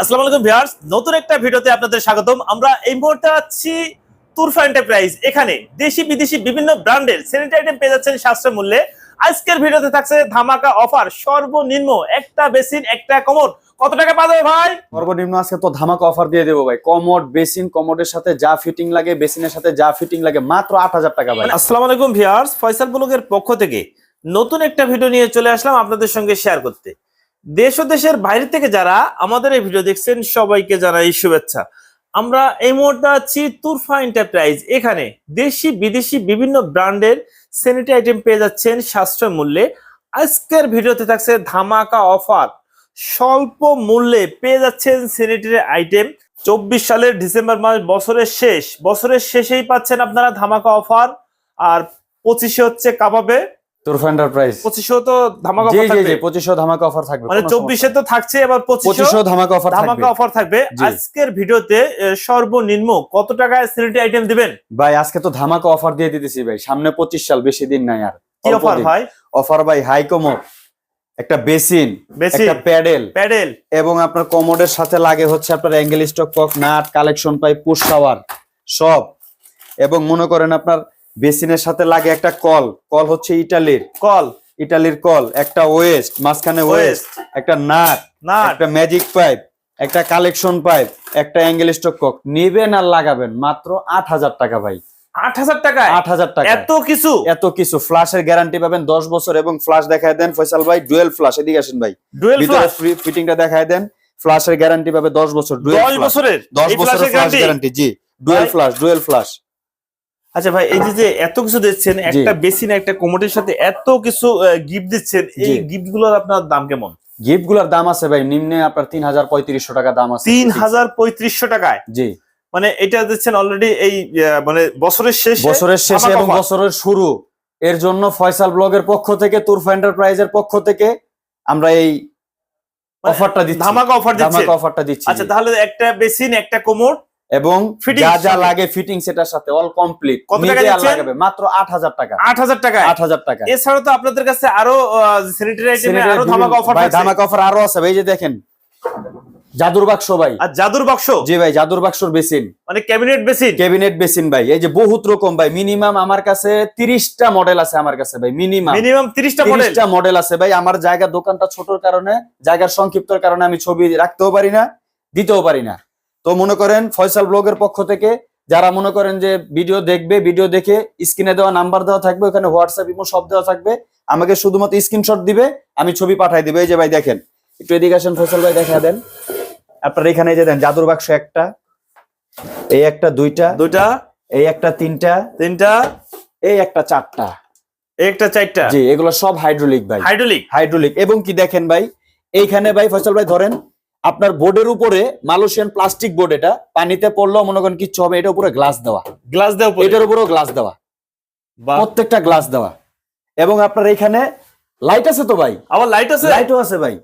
আসসালামু আলাইকুম ভিউয়ার্স নতুন একটা ভিডিওতে আপনাদের স্বাগতম। আমরা এই মুহূর্তে আছি তুরফা এন্টারপ্রাইজ এখানে দেশি বিদেশি বিভিন্ন ব্র্যান্ডের স্যানিটারি আইটেম পেয়ে যাচ্ছেন সাশ্রয় মূল্যে। আজকের ভিডিওতে থাকছে ধামাকা অফার সর্বনিম্ন একটা বেসিন একটা কমোড কত টাকা পাবে ভাই? সর্বনিম্ন আজকে তো ধামাকা অফার দিয়ে দেবো ভাই। কমোড বেসিন কমোডের সাথে যা ফিটিং লাগে বেসিনের সাথে যা ফিটিং লাগে মাত্র আট হাজার টাকা ভাই। আসসালামু আলাইকুম ভিউয়ার্স ফয়সাল ব্লগের পক্ষ থেকে নতুন একটা ভিডিও নিয়ে চলে আসলাম আপনাদের সঙ্গে শেয়ার করতে। দেশ ও দেশের বাইরে থেকে যারা আমাদের এই ভিডিও দেখছেন, সবাইকে জানাই শুভেচ্ছা। আমরা এই মুহূর্তে আছি তুরফা এন্টারপ্রাইজ এখানে দেশি, বিদেশি বিভিন্ন ব্র্যান্ডের স্যানিটারি আইটেম পেয়ে যাচ্ছেন সাশ্রয় মূল্যে। আজকের ভিডিওতে থাকছে ধামাকা অফার স্বল্প মূল্যে পেয়ে যাচ্ছেন স্যানিটারি আইটেম চব্বিশ সালের ডিসেম্বর মাস বছরের শেষ। বছরের শেষেই পাচ্ছেন আপনারা ধামাকা অফার আর পঁচিশে হচ্ছে কাবাবে। তুরফা এন্টারপ্রাইজ পঁচিশেও তো ধামাকা অফার থাকবে জি পঁচিশশো ধামাকা অফার থাকবে মানে তো থাকছে এবার পঁচিশশো পঁচিশে ধামাকা অফার থাকবে। ধামাকা অফার থাকবে আজকের ভিডিওতে সর্বনিম্ন কত টাকায় আইটেম দিবেন? ভাই আজকে তো ধামাকা অফার দিয়ে দিতেছি ভাই। সামনে পঁচিশ সাল বেশি দিন নাই আর। কি অফার ভাই? অফার ভাই হাই কমোড একটা বেসিন একটা প্যাডেল। প্যাডেল। এবং আপনার কমোডের সাথে লাগে হচ্ছে আপনার angle stock cock nut collection pipe push shower সব। এবং মনে করেন আপনার বেসিনের সাথে লাগে একটা কল। কল হচ্ছে ইটালির। কল ইটালির কল। একটা ওয়েস্ট মাঝখানে ওয়েস্ট। একটা নাট। একটা ম্যাজিক পাইপ। একটা কালেকশন পাইপ। একটা অ্যাঙ্গেল স্টক কক নিবেন আর লাগাবেন। মাত্র আট হাজার টাকা ভাই। আট হাজার টাকায়? আট হাজার টাকা এত কিছু? এত কিছু। ফ্লাশের গ্যারান্টি পাবেন দশ বছর এবং ফ্লাশ দেখায় দেন। ফয়সাল ভাই ডুয়েল ফ্লাশ। এদিকে আসেন ভাই। Dual flush? ফিটিংটা দেখায় দেন। ফ্লাশের গ্যারান্টি পাবে দশ বছর। ডুয়েল বছরের? দশ বছরের ফ্লাশ গ্যারান্টি? জি। Dual flush dual flush. আচ্ছা ভাই এই যে এত কিছু দিচ্ছেন একটা বেসিন একটা কোমোটের সাথে এত কিছু গিফট দিচ্ছেন এই। গিফটগুলোর আপনার দাম কেমন? গিফটগুলার দাম আছে ভাই নিম্নে আপনার তিন হাজার পঁয়ত্রিশশো টাকা দাম আছে। তিন হাজার পঁয়ত্রিশশো টাকায়? জি। মানে এটা দিচ্ছেন অলরেডি এই মানে বছরের শেষে বছরের শেষে এবং বছরের শুরু। এর জন্য ফয়সাল ব্লগের পক্ষ থেকে তুরফা এন্টারপ্রাইজের পক্ষ থেকে আমরা এই মানে অফারটা দিচ্ছি। ধামাকা অফার দিচ্ছে ধামাকা অফারটা দিচ্ছি। আচ্ছা তাহলে একটা বেসিন একটা কোমোট এবং যা যা লাগে ফিটিং সেটার সাথে অল কমপ্লিট কত টাকা লাগাবে মাত্র আট হাজার টাকা। আট হাজার টাকায়? আট হাজার টাকা। এছাড়া তো আপনাদের কাছে আরও স্যানিটারি আইটেমে আরও ধামাকা অফার ভাই ধামাকা অফার আরও আছে ভাই যে দেখেন। জাদুর বাক্স ভাই। আর জাদুর বাক্স? জি ভাই জাদুর বাক্সর বেসিন। মানে ক্যাবিনেট বেসিন? ক্যাবিনেট বেসিন ভাই এই যে বহুত রকম ভাই মিনিমাম আমার কাছে তিরিশটা মডেল আছে আমার কাছে ভাই মিনিমাম মিনিমাম তিরিশটা মডেল তিরিশটা মডেল আছে ভাই আমার জায়গা দোকানটা ছোটর কারণে জায়গার সংক্ষিপ্তর কারণে আমি ছবি রাখতেও পারি না দিতেও পারি না। তো মনে করেন ফয়সাল ব্লগের পক্ষ থেকে যারা মনে করেন যে ভিডিও দেখবে ভিডিও দেখে স্ক্রিনে দেওয়া নাম্বার দেওয়া থাকবে ওখানে হোয়াটসঅ্যাপ ইমো সব দেওয়া থাকবে। আমাকে শুধুমাত্র স্ক্রিনশট দিবে আমি ছবি পাঠাই দিবে। এই যে ভাই দেখেন একটু এদিকে আসেন ফয়সাল ভাই দেখা দেন। আপনার এখানে এই যে দেন জাদুর বাক্স একটা এই একটা দুইটা দুইটা এই একটা তিনটা তিনটা এই একটা চারটা। একটা চারটা। জি এগুলো সব হাইড্রোলিক ভাই। হাইড্রোলিক হাইড্রোলিক এবং কি দেখেন ভাই এইখানে ভাই ফসল ভাই ধরেন আপনার বোর্ডের উপরে মালয়েশিয়ান প্লাস্টিক বোর্ড এটা পানিতে পড়লেও মনে করেন কিচ্ছু হবে এটা উপরে গ্লাস দেওয়া। গ্লাস দেওয়া এটার উপরেও গ্লাস দেওয়া। প্রত্যেকটা গ্লাস দেওয়া। এবং আপনার এখানে লাইট আছে তো ভাই? আবার লাইট আছে? লাইটও আছে ভাই।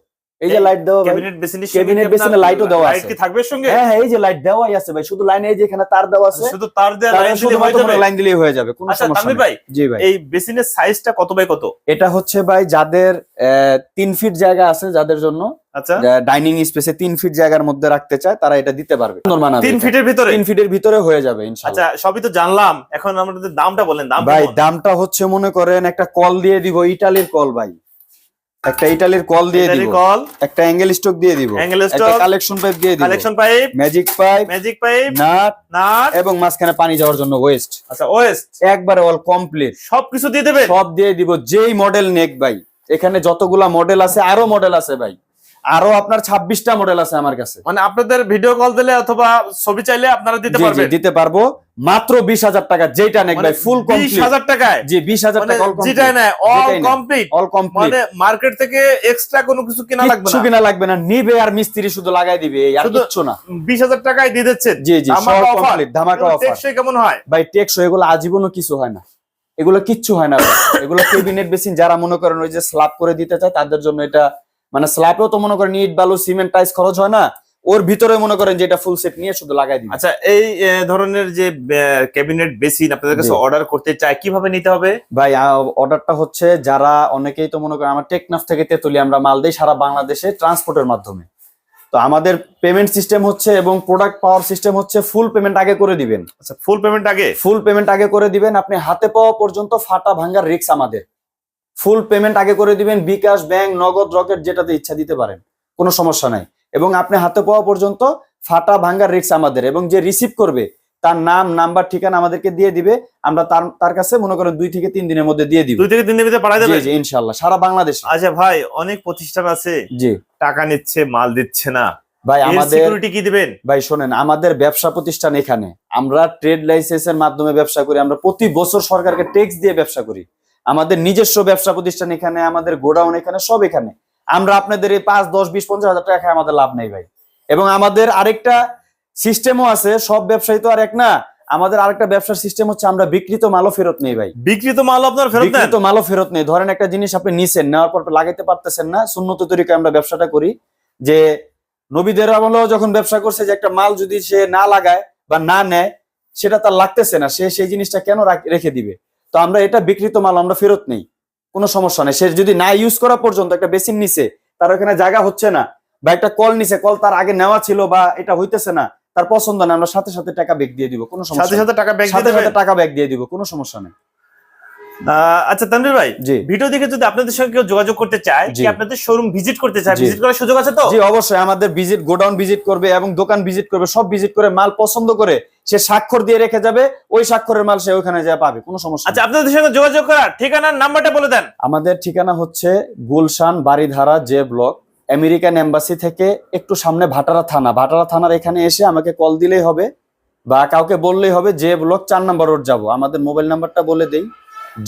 এই যে লাইট দেওয়া ক্যাবিনেট বেসিনের এ lightও দেওয়া লাইট কি থাকবে সঙ্গে? হ্যাঁ হ্যাঁ এই যে লাইট দেওয়াই আছে ভাই। শুধু লাইনে এই যে এখানে তার দেওয়া আছে শুধু তার লাইন দিলে হয়ে যাবে। লাইন দিলেই হয়ে যাবে কোনো আচ্ছা সমস্যা নেই। ভাই জি ভাই। এই বেসিনের সাইজটা কত বাই কত? এটা হচ্ছে ভাই যাদের আহ, তিন ফিট জায়গা আছে যাদের জন্য আচ্ছা। ডাইনিং স্পেসে তিন ফিট জায়গার মধ্যে রাখতে চায় তারা এটা দিতে পারবে। সুন্দর মানাবে তিন ফিটের ভিতরে? তিন ফিটের ভিতরে হয়ে যাবে ইনশাআল্লাহ। আচ্ছা সবই তো জানলাম। এখন আমাদের দামটা বলেন দাম ভাই দামটা হচ্ছে মনে করেন একটা কল দিয়ে দিব ইটালির কল ভাই। একটা ইটালির কল দিয়ে দিব। কল একটা অ্যাঙ্গেল স্টক দিয়ে দিব। অ্যাঙ্গেল একটা স্টক কালেকশন পাইপ দিয়ে দিব। Collection pipe magic pipe magic pipe nut nut. এবং মাঝখানে পানি যাওয়ার জন্য ওয়েস্ট আচ্ছা ওয়েস্ট একবারে অল কমপ্লিট সবকিছু দিয়ে দেবে সব দিয়ে দিব যেই মডেল নেক ভাই। এখানে যতগুলা মডেল আছে আরও মডেল আছে ভাই। আরও আপনার ছাব্বিশটা মডেল আছে আমার কাছে। মানে আপনাদের ভিডিও কল দিলে অথবা ছবি চাইলে আপনারা দিতে পারবেন। দিতে পারব। মাত্র বিশ হাজার টাকা যেটা নেক ভাই ফুল মানে বিশ হাজার টাকায়? জি বিশ হাজার মানে টাকা। নেয় অল কমপ্লিট অল কমপ্লিট মানে মার্কেট থেকে এক্সট্রা কোনো কিছু কেনা লাগবে না। কিনা লাগবে না নিবে আর মিস্ত্রি শুধু লাগাই দিবে আর কিচ্ছু না। বিশ হাজার টাকায় দিয়ে দিচ্ছেন। জি জি ধামাকা সব কমপ্লিট ধামাকা এগুলো অফার টেকসই কেমন হয়? ভাই টেকসো এগুলো আজীবনও কিছু হয় না। এগুলো কিচ্ছু হয় না। এগুলো কেবিনেট বেসিন যারা মনে করেন ওই যে স্ল্যাব করে দিতে চায় তাদের জন্য এটা মানে স্ল্যাবেও তো মনে করেন ইট বালু সিমেন্ট টাইস খরচ হয় না। ওর ভিতরে মনে করেন যে এটা ফুল সেট নিয়ে শুধু লাগাই দিবে। আচ্ছা এই ধরনের যে ক্যাবিনেট বেসিন আপনাদের কাছে অর্ডার করতে চায় কীভাবে নিতে হবে? ভাই অর্ডারটা হচ্ছে যারা অনেকেই তো মনে করেন আমার টেকনাফ থেকে তেতুলি আমরা মাল দিই সারা বাংলাদেশে ট্রান্সপোর্টের মাধ্যমে। তো আমাদের পেমেন্ট সিস্টেম হচ্ছে এবং প্রোডাক্ট পাওয়ার সিস্টেম হচ্ছে ফুল পেমেন্ট আগে করে দিবেন। আচ্ছা ফুল পেমেন্ট আগে? ফুল পেমেন্ট আগে করে দিবেন আপনি হাতে পাওয়া পর্যন্ত ফাটা ভাঙ্গার রিক্স আমাদের। ফুল পেমেন্ট আগে করে দিবেন বিকাশ ব্যাংক নগদ রকেট যেটাতে ইচ্ছা দিতে পারেন। কোনো সমস্যা নাই। এবং আপনি হাতে পাওয়া পর্যন্ত ফাটা ভাঙ্গার রিক্স আমাদের। এবং যে রিসিভ করবে তার নাম নাম্বার ঠিকানা আমাদেরকে দিয়ে দিবে। আমরা তার তার কাছে মনে করেন দুই থেকে তিন দিনের মধ্যে দিয়ে দিব। দুই থেকে তিন দিনের মধ্যে পাঠাই দেবে জি ইনশাল্লাহ সারা বাংলাদেশ। আচ্ছা ভাই অনেক প্রতিষ্ঠান আছে। জি। টাকা নিচ্ছে মাল দিচ্ছে না। ভাই আমাদের সিকিউরিটি কি দিবেন? ভাই শোনেন আমাদের ব্যবসা প্রতিষ্ঠান এখানে। আমরা ট্রেড লাইসেন্সের মাধ্যমে ব্যবসা করি। আমরা প্রতি বছর সরকারকে ট্যাক্স দিয়ে ব্যবসা করি। আমাদের নিজস্ব ব্যবসা প্রতিষ্ঠান এখানে আমাদের গোডাউন এখানে সব এখানে। আমরা আপনাদের এই পাঁচ দশ বিশ পঞ্চাশ হাজার টাকা আমাদের লাভ নেই ভাই। এবং আমাদের আরেকটা সিস্টেমও আছে সব ব্যবসায়ী তো আর এক না আমাদের আরেকটা ব্যবসার সিস্টেম হচ্ছে আমরা বিকৃত মালও ফেরত নেই ভাই। বিক্রিত মাল আপনার ফেরত মালও ফেরত নেই। ধরেন একটা জিনিস আপনি নিছেন নেওয়ার পর লাগাইতে পারতেছেন না সুন্নত তরিকায় আমরা ব্যবসাটা করি যে নবীদের আমলেও যখন ব্যবসা করছে যে একটা মাল যদি সে না লাগায় বা না নেয় সেটা তার লাগতেছে না সে সেই জিনিসটা কেন রেখে দিবে? তো আমরা এটা বিকৃত মাল আমরা ফেরত নেই। কোনো সমস্যা নেই। সে যদি না ইউজ করা পর্যন্ত একটা বেসিন নিছে তার ওখানে জায়গা হচ্ছে না বা একটা কল নিচে কল তার আগে নেওয়া ছিল বা এটা হইতেছে না তার পছন্দ না আমরা সাথে সাথে টাকা ব্যাগ দিয়ে দিব কোনো সমস্যা সাথে সাথে টাকা ব্যাগ সাথে সাথে টাকা ব্যাক দিয়ে দিব কোনো সমস্যা নেই। আচ্ছা তানভীর ভাই ভিডিও দেখে যদি আপনাদের সঙ্গে কেউ যোগাযোগ করতে চায়। কি আপনাদের শোরুম ভিজিট করতে চায়? ভিজিট করার সুযোগ আছে তো? জি অবশ্যই আমাদের ভিজিট গোডাউন ভিজিট করবে এবং দোকান ভিজিট করবে সব ভিজিট করে মাল পছন্দ করে সে স্বাক্ষর দিয়ে রেখে যাবে ওই স্বাক্ষরের মাল সে ওখানে যা পাবে কোনো সমস্যা আচ্ছা আপনাদের সঙ্গে যোগাযোগ করার ঠিকানার নাম্বারটা বলে দেন। আমাদের ঠিকানা হচ্ছে Gulshan Baridhara J block American embassy থেকে একটু সামনে ভাটারা থানা। ভাটারা থানার এখানে এসে আমাকে কল দিলেই হবে বা কাউকে বললেই হবে যে ব্লক চার নাম্বার রোড যাব। আমাদের মোবাইল নাম্বারটা বলে দেই।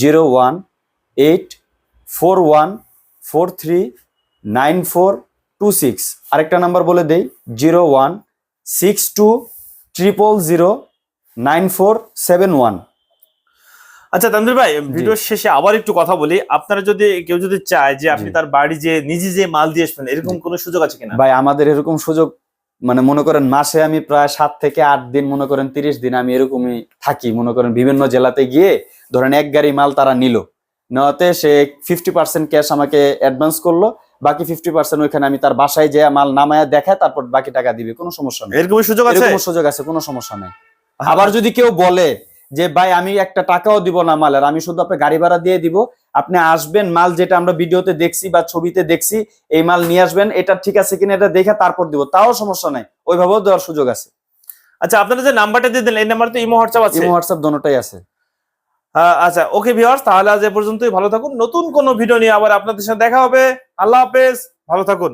Zero one eight four one four three nine four two six আরেকটা নাম্বার বলে দেই zero one six two triple zero nine four seven one আচ্ছা তানভীর ভাই ভিডিওর শেষে আবার একটু কথা বলি। আপনারা যদি কেউ যদি চায় যে আপনি তার বাড়ি যে নিজে যে মাল দিয়ে আসবেন এরকম কোনো সুযোগ আছে কিনা? ভাই আমাদের এরকম সুযোগ মানে মনে করেন মাসে আমি প্রায় সাত থেকে আট দিন মনে করেন তিরিশ দিন আমি এরকমই থাকি। মনে করেন বিভিন্ন জেলাতে গিয়ে ধরেন এক গাড়ি মাল তারা নিল। নেওয়াতে সে ফিফটি পার্সেন্ট ক্যাশ আমাকে অ্যাডভান্স করল বাকি ফিফটি পার্সেন্ট ওইখানে আমি তার বাসায় যে মাল নামায় দেখায় তারপর বাকি টাকা দিবে। কোনো সমস্যা নেই। এরকম সুযোগ আছে? সুযোগ আছে কোনো সমস্যা নেই। আবার যদি কেউ বলে যে ভাই আমি একটা টাকাও দিব না মালের আমি শুধু আপনার গাড়ি ভাড়া দিয়ে দিব আপনি আসবেন মাল যেটা আমরা ভিডিওতে দেখছি বা ছবিতে দেখছি এই মাল নিয়ে আসবেন এটা ঠিক আছে কিনা এটা দেখে তারপর দিব। তাও সমস্যা নাই ওইভাবেও দেওয়ার সুযোগ আছে। আচ্ছা আপনারা যে নাম্বারটা দিয়ে দিলেন এই নাম্বার তো ইমো হোয়াটসঅ্যাপ আছে। ইমো হোয়াটসঅ্যাপ দুটোটাই আছে। আহ, আচ্ছা ওকে ভিউয়ার্স তাহলে আজ এ পর্যন্তই ভালো থাকুন নতুন কোনো ভিডিও নিয়ে আবার আপনাদের সাথে দেখা হবে। আল্লাহ হাফেজ ভালো থাকুন।